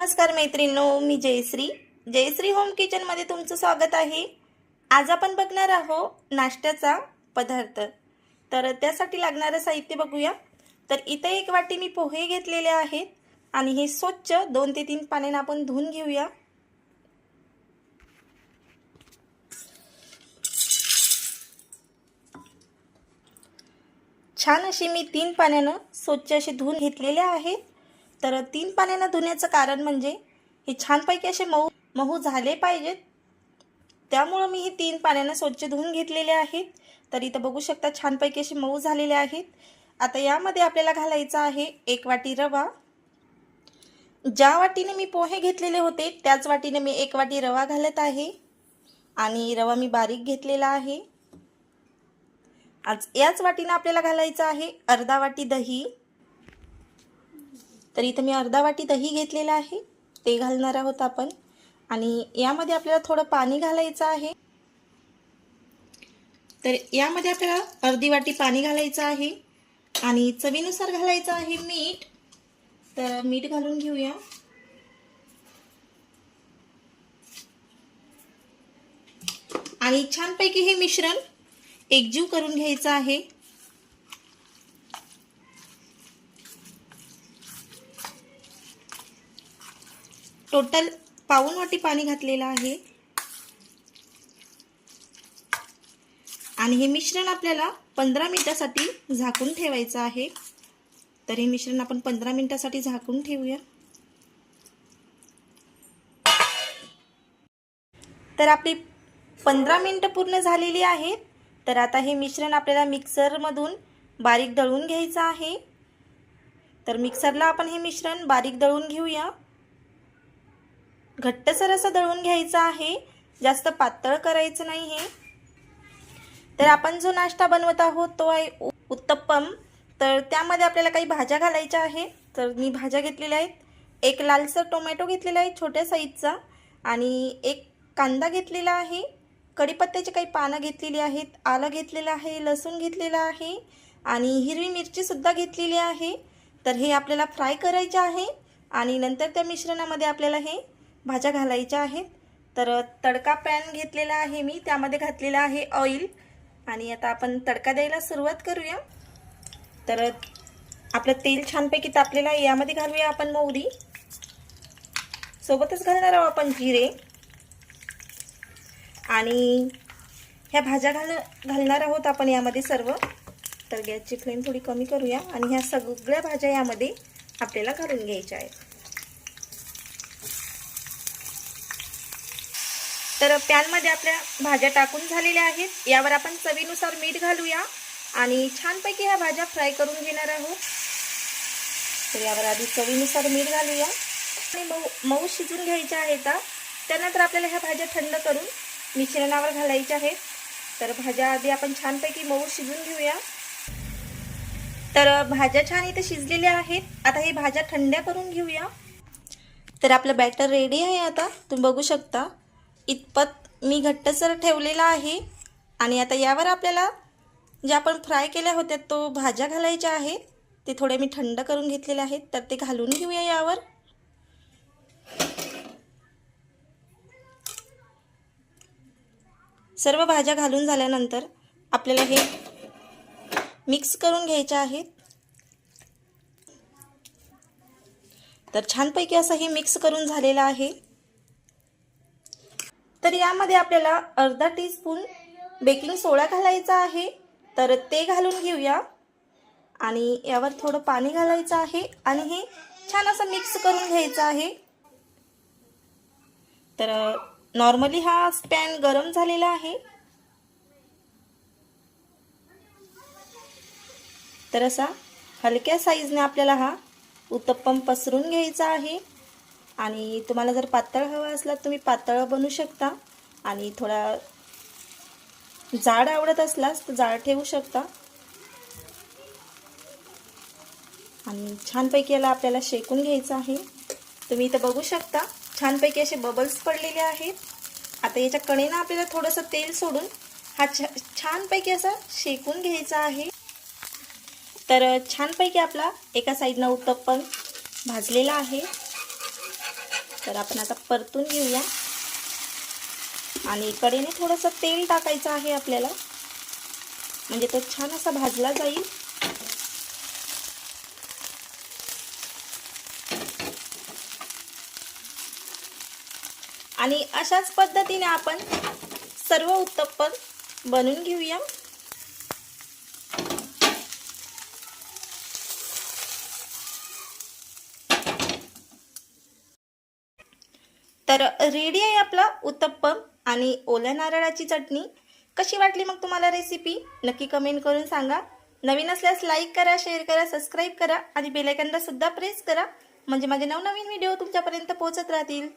नमस्कार मैत्रिणींनो मी जयश्री. जयश्री होम किचनमध्ये तुमचं स्वागत आहे. आज आपण बघणार आहोत नाश्त्याचा पदार्थ. तर त्यासाठी लागणारं साहित्य बघूया. तर इथं एक वाटी मी पोहे घेतलेले आहेत आणि हे स्वच्छ दोन ते तीन पाण्यानं आपण धुवून घेऊया. छान अशी मी तीन पाण्यानं स्वच्छ असे धुवून घेतलेले आहेत. तर तीन पाण्यानं धुण्याचं कारण म्हणजे हे छानपैकी असे मऊ मऊ झाले पाहिजेत. त्यामुळं मी हे तीन पाण्यानं स्वच्छ धुवून घेतलेले आहेत. तर इथं बघू शकता छानपैकी असे मऊ झालेले आहेत. आता यामध्ये आपल्याला घालायचं आहे एक वाटी रवा. ज्या वाटीने मी पोहे घेतलेले होते त्याच वाटीने मी एक वाटी रवा घालत आहे. आणि रवा मी बारीक घेतलेला आहे. आज याच वाटीनं आपल्याला घालायचं आहे अर्धा वाटी दही. तर इथं मी अर्धा वाटी दही घेतलेलं आहे. ते घालणार आहोत आपण. आणि यामध्ये आपल्याला थोडं पाणी घालायचं आहे. तर यामध्ये आपल्याला अर्धी वाटी पाणी घालायचं आहे. आणि चवीनुसार घालायचं आहे मीठ. तर मीठ घालून घेऊया. आणि छानपैकी हे मिश्रण एकजीव करून घ्यायचं आहे. टोटल पाऊन वाटी पाणी घातलेलं आहे. आणि हे मिश्रण आपल्याला पंधरा मिनिटासाठी झाकून ठेवायचं आहे. तर हे मिश्रण आपण पंधरा मिनिटासाठी झाकून ठेवूया. तर आपली पंधरा मिनटं पूर्ण झालेली आहेत. तर आता हे मिश्रण आपल्याला मिक्सरमधून बारीक दळून घ्यायचं आहे. तर मिक्सरला आपण हे मिश्रण बारीक दळून घेऊया. घट्टसर असं दळून घ्यायचं आहे. जास्त पातळ करायचं नाही हे तर आपण जो नाश्ता बनवत आहोत तो आहे उ- उत्तप्पम. तर त्यामध्ये आपल्याला काही भाज्या घालायच्या आहेत तर मी भाज्या घेतलेल्या आहेत. एक लालसर टोमॅटो घेतलेला आहे छोट्या साईजचा. आणि एक कांदा घेतलेला आहे. कढीपत्त्याची काही पानं घेतलेली आहेत. आलं घेतलेलं आहे लसूण घेतलेलं आहे. आणि हिरवी मिरचीसुद्धा घेतलेली आहे. तर हे आपल्याला फ्राय करायचे आहे. आणि नंतर त्या मिश्रणामध्ये आपल्याला हे भाज्या घालायच्या आहेत. तर तडका पॅन घेतलेला आहे मी. त्यामध्ये घातलेला आहे ऑइल. आणि आता आपण तडका द्यायला सुरुवात करूया. तर आपलं तेल छानपैकी तापलेलं आहे. यामध्ये घालूया आपण मोहरी. सोबतच घालणार आहोत आपण जिरे. आणि ह्या भाज्या घाल घालणार आहोत आपण यामध्ये सर्व. तर गॅसची फ्लेम थोडी कमी करूया. आणि ह्या सगळ्या भाज्या यामध्ये आपल्याला घालून घ्यायच्या आहेत. तर पॅनमध्ये आपल्या भाज्या टाकून झालेल्या आहेत. यावर आपण चवीनुसार मीठ घालूया. आणि छानपैकी ह्या भाज्या फ्राय करून घेणार आहोत. तर यावर आधी चवीनुसार मीठ घालूया. आणि मऊ मऊ शिजून घ्यायच्या आहेत त्यानंतर आपल्याला ह्या भाज्या थंड करून मिश्रणावर घालायच्या आहेत. तर भाज्या आधी आपण छानपैकी मऊ शिजून घेऊया. तर भाज्या छान इथे शिजलेल्या आहेत. आता हे भाज्या थंड्या करून घेऊया. तर आपलं बॅटर रेडी आहे आता. तुम्ही बघू शकता. इतपत मी घट्टसर ठेवलेला आहे. आणि आता यावर आपल्याला जे आपण फ्राय केल्या होत्या तो भाज्या घालायच्या आहेत ते थोडे मी थंड करून घेतलेले आहेत तर ते घालून घेऊया यावर. सर्व भाज्या घालून झाल्यानंतर आपल्याला हे मिक्स करून घ्यायच्या आहेत. तर छानपैकी असं हे मिक्स करून झालेलं आहे. तर यामध्ये आपल्याला अर्धा टीस्पून बेकिंग सोडा घालायचा आहे. तर ते घालून घेऊया. आणि यावर थोडं पाणी घालायचं आहे. आणि हे छान असं मिक्स करून घ्यायचं आहे. तर नॉर्मली हा पॅन गरम झालेला आहे. तर असा हलक्या साईजने आपल्याला हा उत्तप्पम पसरून घ्यायचा आहे. आणि तुम्हाला जर पातळ हवा असला तुम्ही पातळ बनवू शकता. आणि थोडा जाड आवडत असलास तर जाड ठेवू शकता. आणि छानपैकी याला आपल्याला शेकून घ्यायचं आहे. तुम्ही इथं बघू शकता छानपैकी असे बबल्स पडलेले आहेत. आता याच्या कडेनं आपल्याला थोडंसं तेल सोडून हा छ छानपैकी असा शेकून घ्यायचा आहे. तर छानपैकी आपला एका साईडनं उत्तप्पन भाजलेला आहे. तर आपण आता परतून घेऊया. आणि कडेने थोडंसं तेल टाकायचं आहे आपल्याला. म्हणजे तो छान असा भाजला जाईल. आणि अशाच पद्धतीने आपण सर्व उत्तप्पन बनवून घेऊया. तर रेडी आहे आपला उत्तप्पम आणि ओल्या नारळाची चटणी. कशी वाटली मग तुम्हाला रेसिपी नक्की कमेंट करून सांगा. नवीन असल्यास लाईक करा शेअर करा सबस्क्राईब करा आणि बेलायकनला सुद्धा प्रेस करा. म्हणजे माझे नवनवीन व्हिडिओ तुमच्यापर्यंत पोहोचत राहतील.